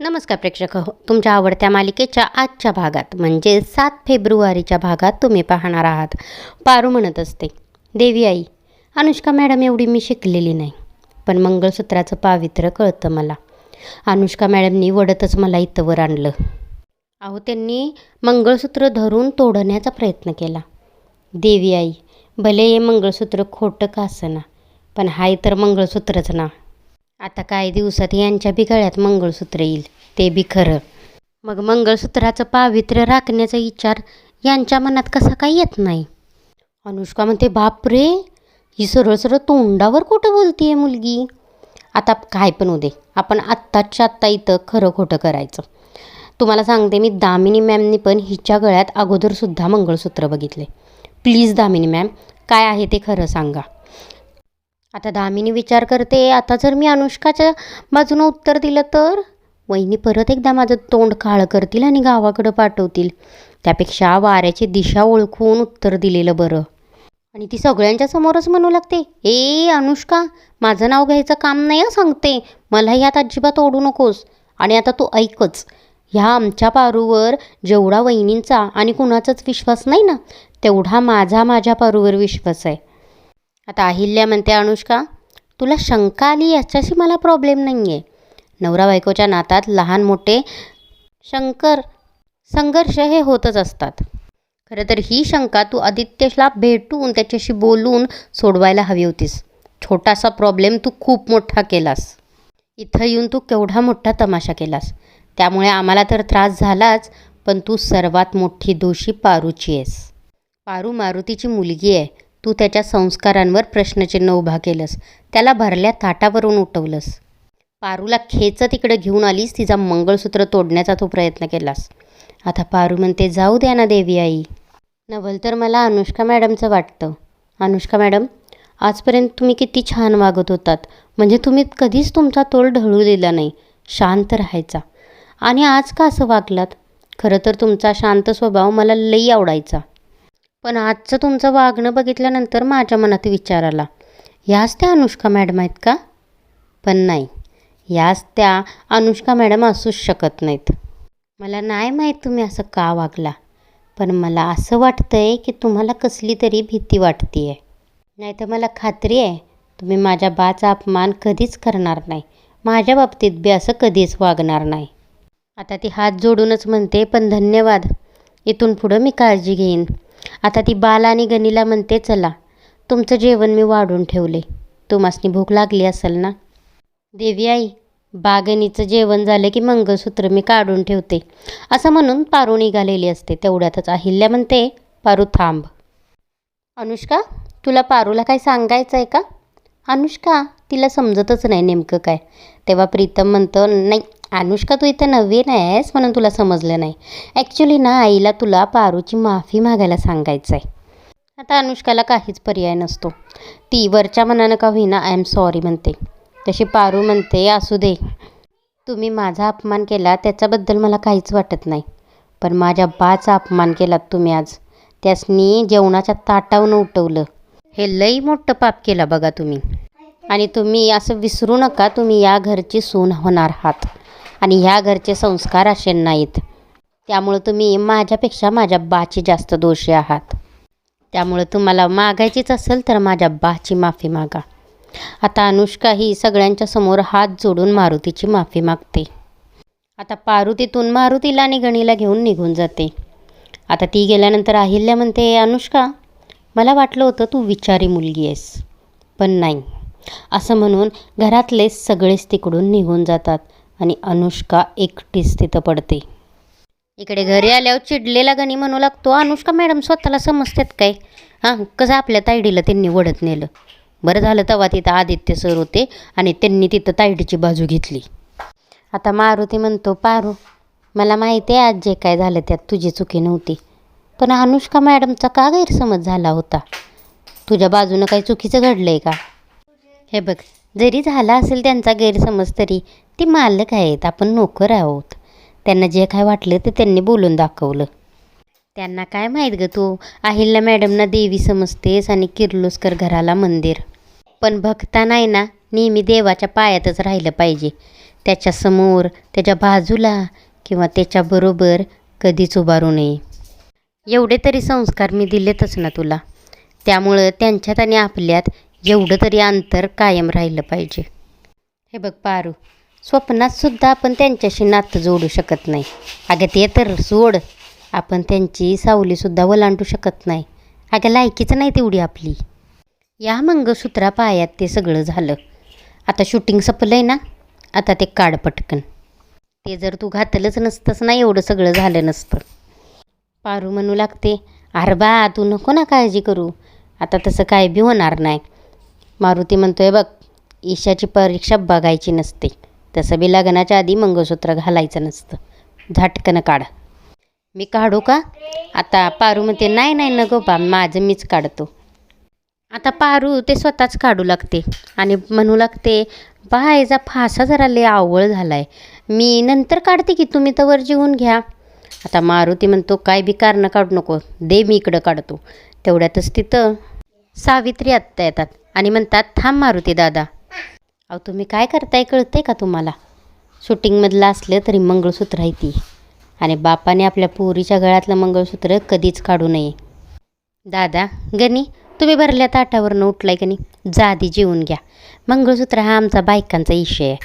नमस्कार प्रेक्षक हो तुमच्या आवडत्या मालिकेच्या आजच्या भागात म्हणजे सात फेब्रुवारीच्या भागात तुम्ही पाहणार आहात. पारू म्हणत असते देवी आई अनुष्का मॅडम एवढी मी शिकलेली नाही पण मंगळसूत्राचं पावित्र्य कळतं मला. अनुष्का मॅडमनी वडतच मला इथं वर आणलं. अहो त्यांनी मंगळसूत्र धरून तोडण्याचा प्रयत्न केला. देवी आई भले हे मंगळसूत्र खोटं का ना पण हाय तर मंगळसूत्रच ना. आता काही दिवसात यांच्या बी गळ्यात मंगळसूत्र येईल. ते बी खरं. मग मंगळसूत्राचं पावित्र्य राखण्याचा विचार यांच्या मनात कसा काही येत नाही? अनुष्का म्हणते बाप रे ही सरळ सरळ तोंडावर कुठं बोलतीये मुलगी. आता काय पण होऊ दे. आपण आत्ताच्या आत्ता इथं खरं खोटं करायचं. तुम्हाला सांगते मी दामिनी मॅमनी पण हिच्या गळ्यात अगोदरसुद्धा मंगळसूत्र बघितले. प्लीज दामिनी मॅम काय आहे ते खरं सांगा. आता दामिनी विचार करते आता जर मी अनुष्काच्या बाजूनं उत्तर दिलं तर? वहिनी परत एकदा माझं तोंड काळ करतील आणि गावाकडं पाठवतील. त्यापेक्षा वाऱ्याची दिशा ओळखून उत्तर दिलेलं बरं. आणि ती सगळ्यांच्या समोरच म्हणू लागते ए अनुष्का माझं नाव घ्यायचं काम नाही हं सांगते. मला यात अजिबात ओढू नकोस. आणि आता तू ऐकच ह्या आमच्या पारूवर जेवढा वहिनींचा आणि कुणाचाच विश्वास नाही ना तेवढा माझा माझ्या पारूवर विश्वास आहे. आता अहिल्या म्हणते अनुष्का तुला शंका आली याच्याशी मला प्रॉब्लेम नाही आहे नवरा बायकोच्या नातात लहान मोठे शंकर संघर्ष हे होतच असतात. खरं तर ही शंका तू आदित्यला भेटून त्याच्याशी बोलून सोडवायला हवी होतीस. छोटासा प्रॉब्लेम तू खूप मोठा केलास. इथं येऊन तू केवढा मोठा तमाशा केलास. त्यामुळे आम्हाला तर त्रास झालाच पण तू सर्वात मोठी दोषी पारूची आहेस. पारू मारुतीची मुलगी आहे. तू त्याच्या संस्कारांवर प्रश्नचिन्ह उभा केलंस. त्याला भरल्या ताटावरून उठवलंस. पारूला खेच तिकडे घेऊन आलीस तिचा मंगळसूत्र तोडण्याचा तू प्रयत्न केलास. आता पारू म्हणते जाऊ द्या ना देवी आई. नवल तर मला अनुष्का मॅडमचं वाटतं. अनुष्का मॅडम आजपर्यंत तुम्ही किती छान वागत होतात. म्हणजे तुम्ही कधीच तुमचा तोल ढळू दिला नाही. शांत राहायचा. आणि आज का असं वागलात? खरं तर तुमचा शांत स्वभाव मला लई आवडायचा. पण आजचं तुमचं वागणं बघितल्यानंतर माझ्या मनात विचार आला. ह्याच त्या अनुष्का मॅडम आहेत का? पण नाही. याच त्या अनुष्का मॅडम असूच शकत नाहीत. मला नाही माहीत तुम्ही असं का वागला. पण मला असं वाटतं आहे की तुम्हाला कसली तरी भीती वाटते आहे नाही तर मला खात्री आहे तुम्ही माझ्या बाचा अपमान कधीच करणार नाही. माझ्या बाबतीत बी असं कधीच वागणार नाही. आता ती हात जोडूनच म्हणते पण धन्यवाद. इथून पुढं मी काळजी घेईन. आता ती बाल आणि गणीला म्हणते चला तुमचं जेवण मी वाढून ठेवले. तुम्हासनी भूक लागली असेल ना? देवी आई बागणीचं जेवण झालं की मंगळसूत्र मी काढून ठेवते. असं म्हणून पारू निघालेली असते. तेवढ्यातच अहिल्या म्हणते पारू थांब. अनुष्का तुला पारूला काय सांगायचं आहे का? अनुष्का तिला समजतच नाही नेमकं काय. तेव्हा प्रीतम म्हणतं नाही अनुष्का तू इथं नवीन आहेस म्हणून तुला समजलं नाही. ॲक्च्युली ना आईला तुला पारूची माफी मागायला सांगायचं आहे. आता अनुष्काला काहीच पर्याय नसतो. ती वरच्या मनानं का होईना आय एम सॉरी म्हणते. तशी पारू म्हणते असू दे. तुम्ही माझा अपमान केला त्याच्याबद्दल मला काहीच वाटत नाही. पण माझ्या बाचा अपमान केलात तुम्ही आज. त्यासनी जेवणाच्या ताटावून उठवलं. हे लई मोठं पाप केला बघा तुम्ही. आणि तुम्ही असं विसरू नका तुम्ही या घरची सून होणार आहात. आणि ह्या घरचे संस्कार असे नाहीत. त्यामुळं तुम्ही माझ्यापेक्षा माझ्या बाची जास्त दोषी आहात. त्यामुळं तुम्हाला मागायचीच असेल तर माझ्या बाची माफी मागा. आता अनुष्का ही सगळ्यांच्या समोर हात जोडून मारुतीची माफी मागते. आता पारुतीतून मारुतीला आणि गणीला घेऊन निघून जाते. आता ती गेल्यानंतर अहिल्या म्हणते अनुष्का मला वाटलं होतं तू विचारी मुलगी आहेस पण नाही. असं म्हणून घरातले सगळेच तिकडून निघून जातात. आणि अनुष्का एकटीच तिथं पडते. इकडे घरी आल्यावर चिडलेला गणी म्हणू लागतो अनुष्का मॅडम स्वतःला समजतात काय? हां कसं आपल्या तायडीला त्यांनी वडत नेलं? बरं झालं तेव्हा तिथं आदित्य सर होते आणि त्यांनी तिथं तायडीची बाजू घेतली. आता मारुती म्हणतो पारू मला माहिती आहे आज जे काय झालं त्यात तुझी चुकी नव्हती पण अनुष्का मॅडमचा का गैरसमज झाला होता? तुझ्या बाजूनं काही चुकीचं घडलं आहे का? हे बघ जरी झाला असेल त्यांचा गैरसमज तरी ते मालक आहेत आपण नोकर आहोत. त्यांना जे काय वाटलं ते त्यांनी बोलून दाखवलं. त्यांना काय माहीत ग तू? अहिल्या मॅडमना देवी समजतेस आणि किर्लोस्कर घराला मंदिर. पण भक्ता नाही ना नेहमी देवाच्या पायातच राहिलं पाहिजे. त्याच्यासमोर त्याच्या बाजूला किंवा त्याच्याबरोबर कधीच उभारू नये. एवढे तरी संस्कार मी दिलेतच ना तुला. त्यामुळं त्यांच्यात आणि आपल्यात एवढं तरी अंतर कायम राहिलं पाहिजे. हे बघ पारू स्वप्नातसुद्धा आपण त्यांच्याशी नातं जोडू शकत नाही. अगं ते तर सोड. आपण त्यांची सावलीसुद्धा ओलांडू शकत नाही. अगं लायकीच नाही तेवढी आपली. या मंगळसूत्रा पायात ते सगळं झालं. आता शूटिंग संपलं आहे ना? आता ते काढ पटकन. ते जर तू घातलंच नसतंच ना एवढं सगळं झालं नसतं. पारू म्हणू लागते अरे बा तू नको ना काळजी करू. आता तसं काय बी होणार नाही. मारुती म्हणतोय बघ ईशाची परीक्षा बघायची नसते. तसं बी लग्नाच्या आधी मंगळसूत्र घालायचं नसतं. झटकन काढ. मी काढू का? आता पारू म्हणते नाही नाही नको बा माझं मीच काढतो. आता पारू ते स्वतःच काढू लागते. आणि म्हणू लागते बा याचा फासा जरा लय आवळ झाला आहे मी नंतर काढते की तुम्ही तवर जेवून घ्या. आता मारुती म्हणतो काय बी कारणं काढू नको दे मी इकडं काढतो. तेवढ्यातच तिथं सावित्री आत्ता येतात आणि म्हणतात थांब मारुती दादा अहो तुम्ही काय करताय कळतंय का तुम्हाला? शूटिंगमधलं असलं तरी मंगळसूत्र आहे ती. आणि बापाने आपल्या पोरीच्या गळ्यातलं मंगळसूत्र कधीच काढू नये. दादा गणी तुम्ही भरल्या ताटावरनं उठलाय का नाही जा आधी जेवून घ्या. मंगळसूत्र हा आमचा बायकांचा विषय आहे.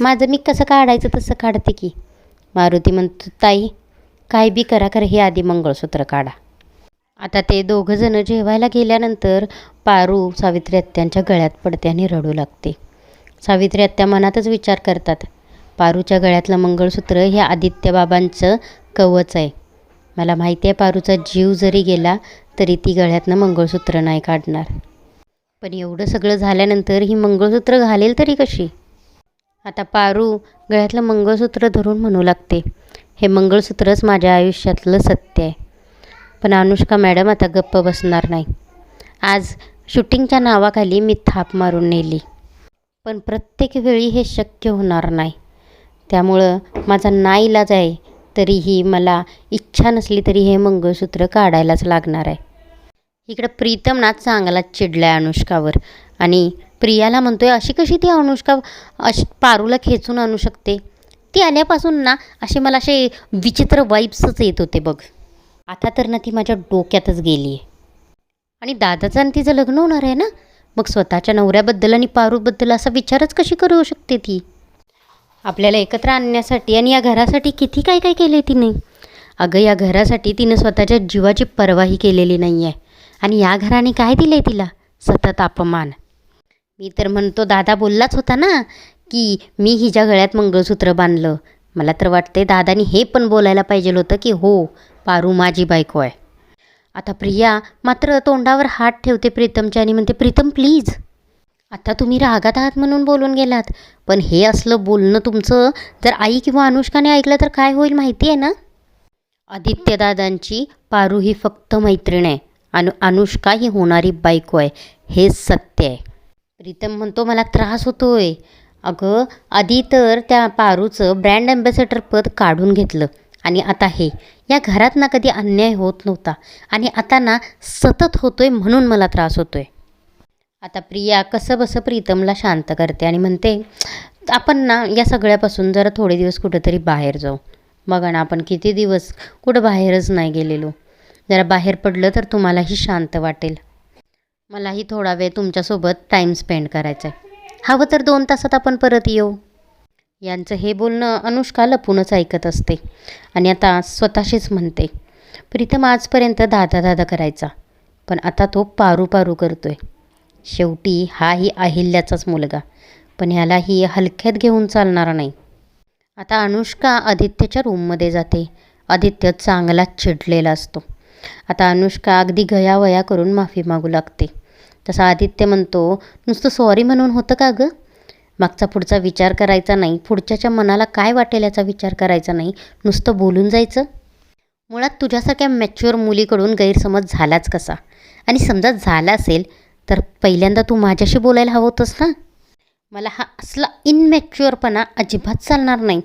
माझं मी कसं काढायचं तसं काढते की? मारुती म्हणतो ताई काय बी करा कर हे आधी मंगळसूत्र काढा. आता ते दोघंजणं जेवायला गेल्यानंतर पारू सावित्री आत्यांच्या गळ्यात पडते आणि रडू लागते. सावित्री आत्या मनातच विचार करतात. पारूच्या गळ्यातलं मंगळसूत्र हे आदित्यबाबांचं कवच आहे. मला माहिती आहे पारूचा जीव जरी गेला तरी ती गळ्यातनं मंगळसूत्र नाही काढणार. पण एवढं सगळं झाल्यानंतर ही मंगळसूत्र घालेल तरी कशी? आता पारू गळ्यातलं मंगळसूत्र धरून म्हणू लागते. हे मंगळसूत्रच माझ्या आयुष्यातलं सत्य आहे. पण अनुष्का मॅडम आता गप्प बसणार नाही. आज शूटिंगच्या नावाखाली मी थाप मारून नेली. पण प्रत्येक वेळी हे शक्य होणार नाही. त्यामुळं माझा नाईलाज आहे तरीही मला इच्छा नसली तरी हे मंगळसूत्र काढायलाच लागणार आहे. इकडं प्रीतम ना चांगलाच चिडला आहे अनुष्कावर आणि प्रियाला म्हणतोय अशी कशी ती अनुष्का अशी पारूला खेचून आणू शकते? ती आल्यापासून ना असे मला असे विचित्र वाईब्सच येत होते बघ. आता तर ना ती माझ्या डोक्यातच गेली आहे आणि दादाचं आणि तिचं लग्न होणार आहे ना? मग स्वतःच्या नवऱ्याबद्दल आणि पारूबद्दल असा विचारच कशी करू शकते ती? आपल्याला एकत्र आणण्यासाठी आणि या घरासाठी किती काय काय केलं आहे तिने? अगं या घरासाठी तिनं स्वतःच्या जीवाची पर्वाही केलेली नाही आहे आणि या घराने काय दिलं आहे तिला? सतत अपमान. मी तर म्हणतो दादा बोललाच होता ना की मी हिच्या गळ्यात मंगळसूत्र बांधलं. मला तर वाटते दादानी हे पण बोलायला पाहिजे होतं की हो पारू माझी बायको आहे. आता प्रिया मात्र तोंडावर हात ठेवते प्रीतमच्या आणि म्हणते प्रीतम प्लीज. आता तुम्ही रागात आहात म्हणून बोलून गेलात. पण हे असलं बोलणं तुमचं जर आई किंवा अनुष्काने ऐकलं तर काय होईल माहिती आहे ना? आदित्यदादांची पारू ही फक्त मैत्रीण आहे. अनु अनुष्का ही होणारी बायको आहे. हे सत्य आहे. प्रीतम म्हणतो मला त्रास होतोय. अगं आधी तर त्या पारूचं ब्रँड अँबॅसेडर पद काढून घेतलं. आणि आता हे या घरात ना कधी अन्याय होत नव्हता आणि आता ना सतत होतोय म्हणून मला त्रास होतोय. आता प्रिया कसं बसं प्रीतमला शांत करते आणि म्हणते आपण ना या सगळ्यापासून जरा थोडे दिवस कुठंतरी बाहेर जाऊ. बघा ना आपण किती दिवस कुठं बाहेरच नाही गेलेलो. जरा बाहेर पडलं तर तुम्हालाही शांत वाटेल. मलाही थोडा वेळ तुमच्यासोबत टाईम स्पेंड करायचा आहे हवं तर दोन तासात आपण परत येऊ. यांचं हे बोलणं अनुष्का लपूनच ऐकत असते. आणि आता स्वतःशीच म्हणते प्रीतम आजपर्यंत दादा दादा करायचा पण आता तो पारू पारू करतोय. शेवटी हाही अहिल्याचाच मुलगा पण ह्यालाही हलक्यात घेऊन चालणार नाही. आता अनुष्का आदित्यच्या रूममध्ये जाते. आदित्य चांगलाच चिडलेला असतो. आता अनुष्का अगदी गयावया करून माफी मागू लागते. तसा आदित्य म्हणतो नुसतं सॉरी म्हणून होतं का गं? मागचा पुढचा विचार करायचा नाही. पुढच्याच्या मनाला काय वाटेल याचा विचार करायचा नाही. नुसतं बोलून जायचं. मुळात तुझ्यासारख्या मॅच्युअर मुलीकडून गैरसमज झालाच कसा? आणि समजा झाला असेल तर पहिल्यांदा तू माझ्याशी बोलायला हवं होतंस ना? मला हा असला इनमॅच्युअरपणा अजिबात चालणार नाही.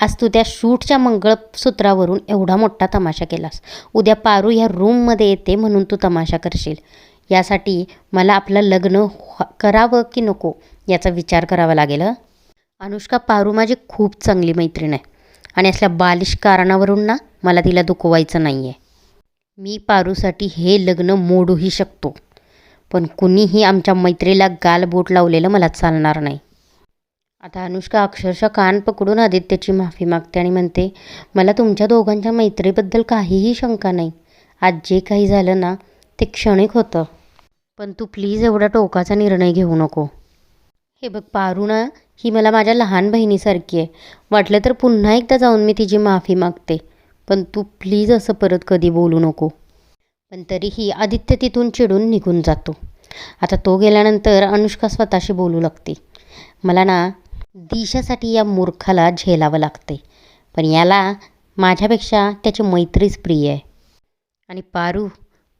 आज तू त्या शूटच्या मंगळसूत्रावरून एवढा मोठा तमाशा केलास. उद्या पारू ह्या रूममध्ये येते म्हणून तू तमाशा करशील. यासाठी मला आपलं लग्न करावं की नको याचा विचार करावा लागेल. अनुष्का पारू माझी खूप चांगली मैत्रीण आहे. आणि असल्या बालिश कारणावरून ना मला तिला दुखवायचं नाही आहे मी पारूसाठी हे लग्न मोडूही शकतो. पण कुणीही आमच्या मैत्रीला गाल बोट लावलेलं मला चालणार नाही. आता अनुष्का अक्षरशः कान पकडून आदित्यची माफी मागते आणि म्हणते मला तुमच्या दोघांच्या मैत्रीबद्दल काहीही शंका नाही. आज जे काही झालं ना ते क्षणिक होतं. पण तू प्लीज एवढा टोकाचा निर्णय घेऊ नको. हे बघ पारुणा ही मला माझ्या लहान बहिणीसारखी आहे. वाटलं तर पुन्हा एकदा जाऊन मी तिची माफी मागते. पण तू प्लीज असं परत कधी बोलू नको. पण तरीही आदित्य तिथून चिडून निघून जातो. आता तो गेल्यानंतर अनुष्का स्वतःशी बोलू लागते. मला ना दिशासाठी या मूर्खाला झेलावं लागते. पण याला माझ्यापेक्षा त्याची मैत्रीच प्रिय आहे. आणि पारू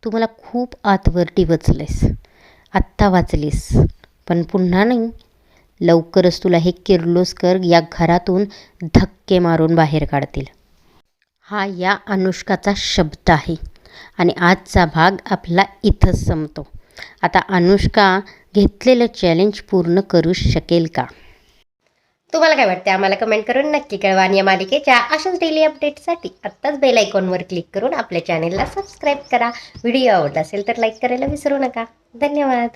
तू मला खूप आतवर डिवचलेस आत्ता वाचलीस. पण पुन्हा नाही. लवकरच तुला हे किर्लोस्कर या घरातून धक्के मारून बाहेर काढतील. हा या अनुष्काचा शब्द आहे. आणि आजचा भाग आपला इथंच संपतो. आता अनुष्का घेतलेलं चॅलेंज पूर्ण करू शकेल का? तुम्हाला काय वाटतं आम्हाला कमेंट करून नक्की कळवा. आणि या मालिकेच्या अशाच डेली अपडेटसाठी आत्ताच बेल आयकॉनवर क्लिक करून आपल्या चॅनेलला सबस्क्राईब करा. व्हिडिओ आवडला असेल तर लाईक करायला विसरू नका. धन्यवाद.